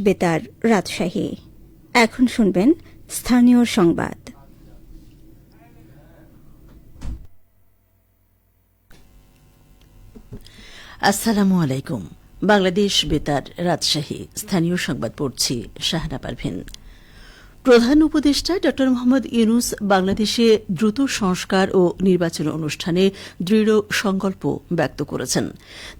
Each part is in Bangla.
বেতার রাজশাহী। এখন শুনবেন স্থানীয় সংবাদ। আসসালামু আলাইকুম। বাংলাদেশ বেতার রাজশাহী। স্থানীয় সংবাদ পড়ছি শাহনা পারভিন প্রধান উপদেষ্টা ড মোহাম্মদ ইউনুস বাংলাদেশে দ্রুত সংস্কার ও নির্বাচন অনুষ্ঠানে দৃঢ় সংকল্প ব্যক্ত করেছেন।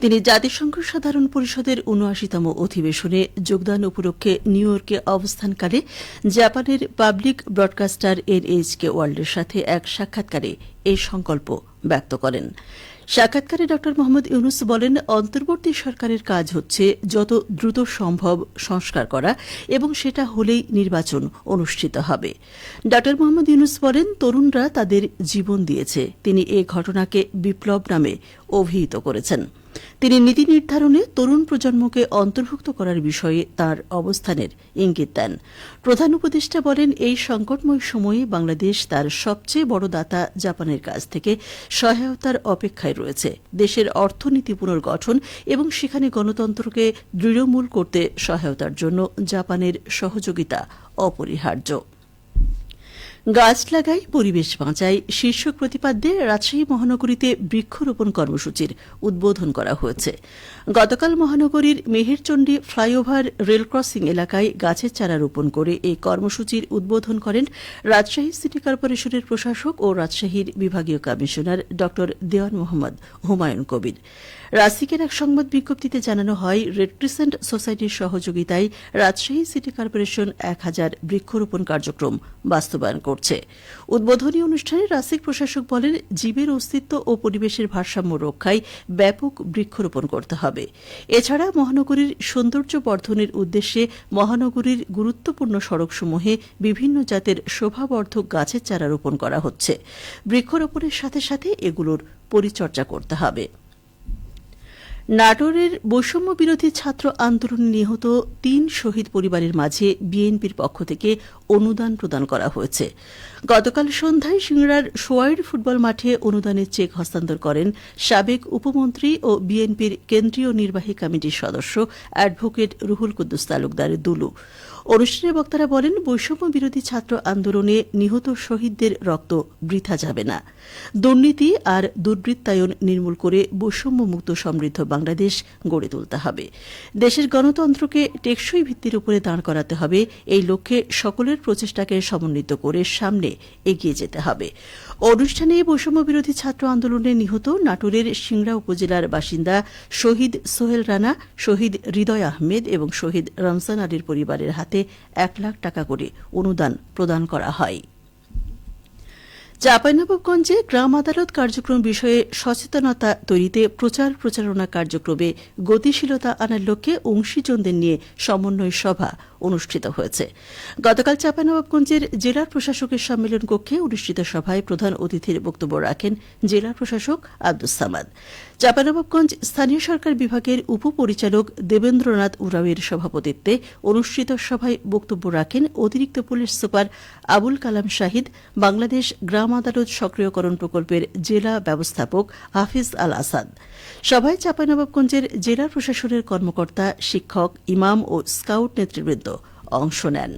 তিনি জাতিসংঘ সাধারণ পরিষদের উনআশিতম অধিবেশনে যোগদান উপলক্ষে নিউ ইয়র্কে অবস্থানকালে জাপানের পাবলিক ব্রডকাস্টার এনএইচকে ওয়ার্ল্ডের সাথে এক সাক্ষাৎকারে এই সংকল্প ব্যক্ত করেন। সাক্ষাৎকারে ড মোহাম্মদ ইউনুস বলেন, অন্তর্বর্তী সরকারের কাজ হচ্ছে যত দ্রুত সম্ভব সংস্কার করা এবং সেটা হলেই নির্বাচন অনুষ্ঠিত হবে। ড মোহাম্মদ ইউনুস বলেন, তরুণরা তাদের জীবন দিয়েছে। তিনি এ ঘটনাকে বিপ্লব নামে অভিহিত করেছেন। তিনি নীতি নির্ধারণে তরুণ প্রজন্মকে অন্তর্ভুক্ত করার বিষয়ে তার অবস্থানের ইঙ্গিত দেন। প্রধান উপদেষ্টা বলেন, এই সংকটময় সময়ে বাংলাদেশ তার সবচেয়ে বড় দাতা জাপানের কাছ থেকে সহায়তার অপেক্ষায় রয়েছে। দেশের অর্থনীতি পুনর্গঠন এবং সেখানে গণতন্ত্রকে দৃঢ়মূল করতে সহায়তার জন্য জাপানের সহযোগিতা অপরিহার্য। গাছ লাগাই, পরিবেশ বাঁচাই শীর্ষক প্রতিপাদ্যে রাজশাহী মহানগরীতে বৃক্ষরোপণ কর্মসূচির উদ্বোধন করা হয়েছে। গতকাল মহানগরীর মেহেরচণ্ডী ফ্লাইওভার রেল ক্রসিং এলাকায় গাছের চারা রোপণ করে এই কর্মসূচির উদ্বোধন করেন রাজশাহী সিটি কর্পোরেশনের প্রশাসক ও রাজশাহীর বিভাগীয় কমিশনার ড দেওয়ান মোহাম্মদ হুমায়ুন কবির। রাসিকের এক সংবাদ বিজ্ঞপ্তিতে জানানো হয়, রেড ক্রিসেন্ট সোসাইটির সহযোগিতায় রাজশাহী সিটি কর্পোরেশন এক হাজার বৃক্ষরোপণ কার্যক্রম বাস্তবায়ন করছে। উদ্বোধনী অনুষ্ঠানে রাসিক প্রশাসক বলেন, জীবের অস্তিত্ব ও পরিবেশের ভারসাম্য রক্ষায় ব্যাপক বৃক্ষরোপণ করতে হবে। এছাড়া মহানগরীর সৌন্দর্য বর্ধনের উদ্দেশ্যে মহানগরীর গুরুত্বপূর্ণ সড়কসমূহে বিভিন্ন জাতের শোভাবর্ধক গাছের চারা রোপণ করা হচ্ছে। বৃক্ষরোপণের সাথে সাথে এগুলোর পরিচর্যা করতে হবে। নাটোরের বৈষম্য বিরোধী ছাত্র আন্দোলনে নিহত তিন শহীদ পরিবারের মাঝে বিএনপির পক্ষ থেকে অনুদান প্রদান করা হয়েছে। গতকাল সন্ধ্যায় সিংড়ার সোয়াইড ফুটবল মাঠে অনুদানের চেক হস্তান্তর করেন সাবেক উপমন্ত্রী ও বিএনপির কেন্দ্রীয় নির্বাহী কমিটির সদস্য অ্যাডভোকেট রুহুল কুদ্দুস তালুকদারের দুলু। অনুষ্ঠানে বক্তারা বলেন, বৈষম্য বিরোধী ছাত্র আন্দোলনে নিহত শহীদদের রক্ত বৃথা যাবে না। দুর্নীতি আর দুর্বৃত্তায়ন নির্মূল করে বৈষম্য মুক্ত সমৃদ্ধ বাংলাদেশ গড়ে তুলতে হবে। দেশের গণতন্ত্রকে টেকসই ভিত্তির উপরে দাঁড় করাতে হবে। এই লক্ষ্যে সকলের প্রচেষ্টাকে সমন্বিত করে সামনে এগিয়ে যেতে হবে। অনুষ্ঠানে বৈষম্য বিরোধী ছাত্র আন্দোলনে নিহত নাটোরের সিংড়া উপজেলার বাসিন্দা শহীদ সোহেল রানা, শহীদ হৃদয় আহমেদ এবং শহীদ রমজান আলীর পরিবারের হাতে এক লাখ টাকা করে অনুদান প্রদান করা হয়। চাঁপাইনবাবগঞ্জে গ্রাম আদালত কার্যক্রম বিষয়ে সচেতনতা তৈরিতে প্রচার প্রচারণা কার্যক্রমে গতিশীলতা আনার লক্ষ্যে অংশীজনদের নিয়ে সমন্বয় সভা অনুষ্ঠিত হয়েছে। গতকাল চাঁপাইনবাবগঞ্জের জেলার প্রশাসকের সম্মেলন কক্ষে অনুষ্ঠিত সভায় প্রধান অতিথির বক্তব্য রাখেন জেলা প্রশাসক আব্দুস সামাদ। চাঁপাইনবাবগঞ্জ স্থানীয় সরকার বিভাগের উপপরিচালক দেবেন্দ্রনাথ উরাওয়ের সভাপতিত্বে অনুষ্ঠিত সভায় বক্তব্য রাখেন অতিরিক্ত পুলিশ সুপার আবুল কালাম শাহিদ, বাংলাদেশ গ্রাম আদালত সক্রিয়করণ প্রকল্পের জেলা ব্যবস্থাপক হাফিজ আল আসাদ। সভায় চাঁপাইনবাবগঞ্জের জেলা প্রশাসনের কর্মকর্তা, শিক্ষক, ইমাম ও স্কাউট নেতৃবৃন্দ। অংশ নেন।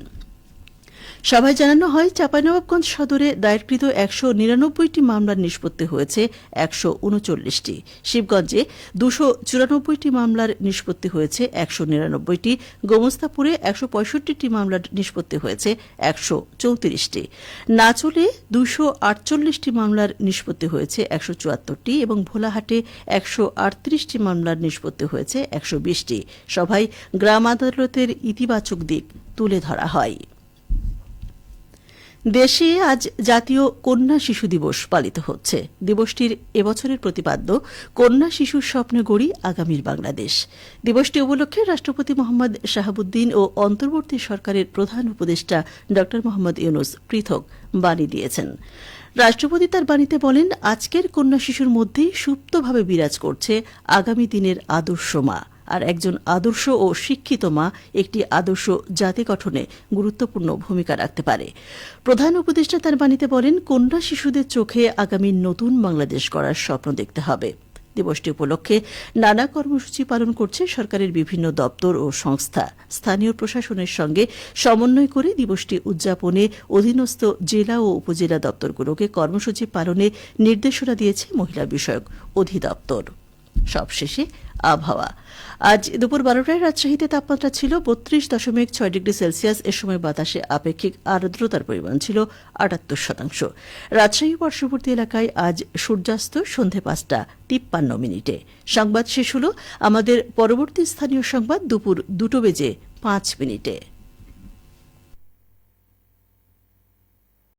সভায় জানানো হয়, চাঁপাইনবাবগঞ্জ সদরে দায়েরকৃত একশো নিরানব্বইটি মামলার নিষ্পত্তি হয়েছে, একশো উনচল্লিশটি। শিবগঞ্জে দুশো চুরানব্বইটি মামলার নিষ্পত্তি হয়েছে, একশো নিরানব্বইটি। গোমস্তাপুরে একশো পঁয়ষট্টিটি মামলার নিষ্পত্তি হয়েছে, একশো চৌত্রিশটি। নাচলে দুশো আটচল্লিশটি মামলার নিষ্পত্তি হয়েছে, একশো চুয়াত্তরটি। এবং ভোলাহাটে একশো আটত্রিশটি মামলার নিষ্পত্তি হয়েছে, একশো বিশটি। সভায় গ্রাম আদালতের ইতিবাচক দিক তুলে ধরা হয়। দেশে আজ জাতীয় কন্যা শিশু দিবস পালিত হচ্ছে। দিবসটির এবছরের প্রতিপাদ্য, কন্যা শিশুর স্বপ্ন গড়ি আগামীর বাংলাদেশ। দিবসটি উপলক্ষে রাষ্ট্রপতি মোহাম্মদ শাহাবুদ্দিন ও অন্তর্বর্তী সরকারের প্রধান উপদেষ্টা ড মোহাম্মদ ইউনুস পৃথক বাণী দিয়েছেন। রাষ্ট্রপতি তার বাণীতে বলেন, আজকের কন্যা শিশুর মধ্যেই সুপ্তভাবে বিরাজ করছে আগামী দিনের আদর্শ মা। আর একজন আদর্শ ও শিক্ষিত মা একটি আদর্শ জাতি গঠনে গুরুত্বপূর্ণ ভূমিকা রাখতে পারে। প্রধান উপদেষ্টা তার বাণীতে বলেন, কন্যা শিশুদের চোখে আগামী নতুন বাংলাদেশ গড়ার স্বপ্ন দেখতে হবে। দিবসটি উপলক্ষে নানা কর্মসূচি পালন করছে সরকারের বিভিন্ন দপ্তর ও সংস্থা। স্থানীয় প্রশাসনের সঙ্গে সমন্বয় করে দিবসটি উদযাপনে অধীনস্থ জেলা ও উপজেলা দপ্তরগুলোকে কর্মসূচি পালনে নির্দেশনা দিয়েছে মহিলা বিষয়ক অধিদপ্তর। সবশেষে আবহাওয়া। আজ দুপুর বারোটায় রাজশাহীতে তাপমাত্রা ছিল বত্রিশ দশমিক ছয় ডিগ্রি সেলসিয়াস। এ সময় বাতাসে আপেক্ষিক আর্দ্রতার পরিমাণ ছিল আটাত্তর শতাংশ। রাজশাহী পার্শ্ববর্তী এলাকায় আজ সূর্যাস্ত সন্ধে পাঁচটা তিপ্পান্ন মিনিটে। সংবাদ শেষ হল আমাদের পরবর্তী স্থানীয় সংবাদ দুপুর দুটো বেজে পাঁচ মিনিটে।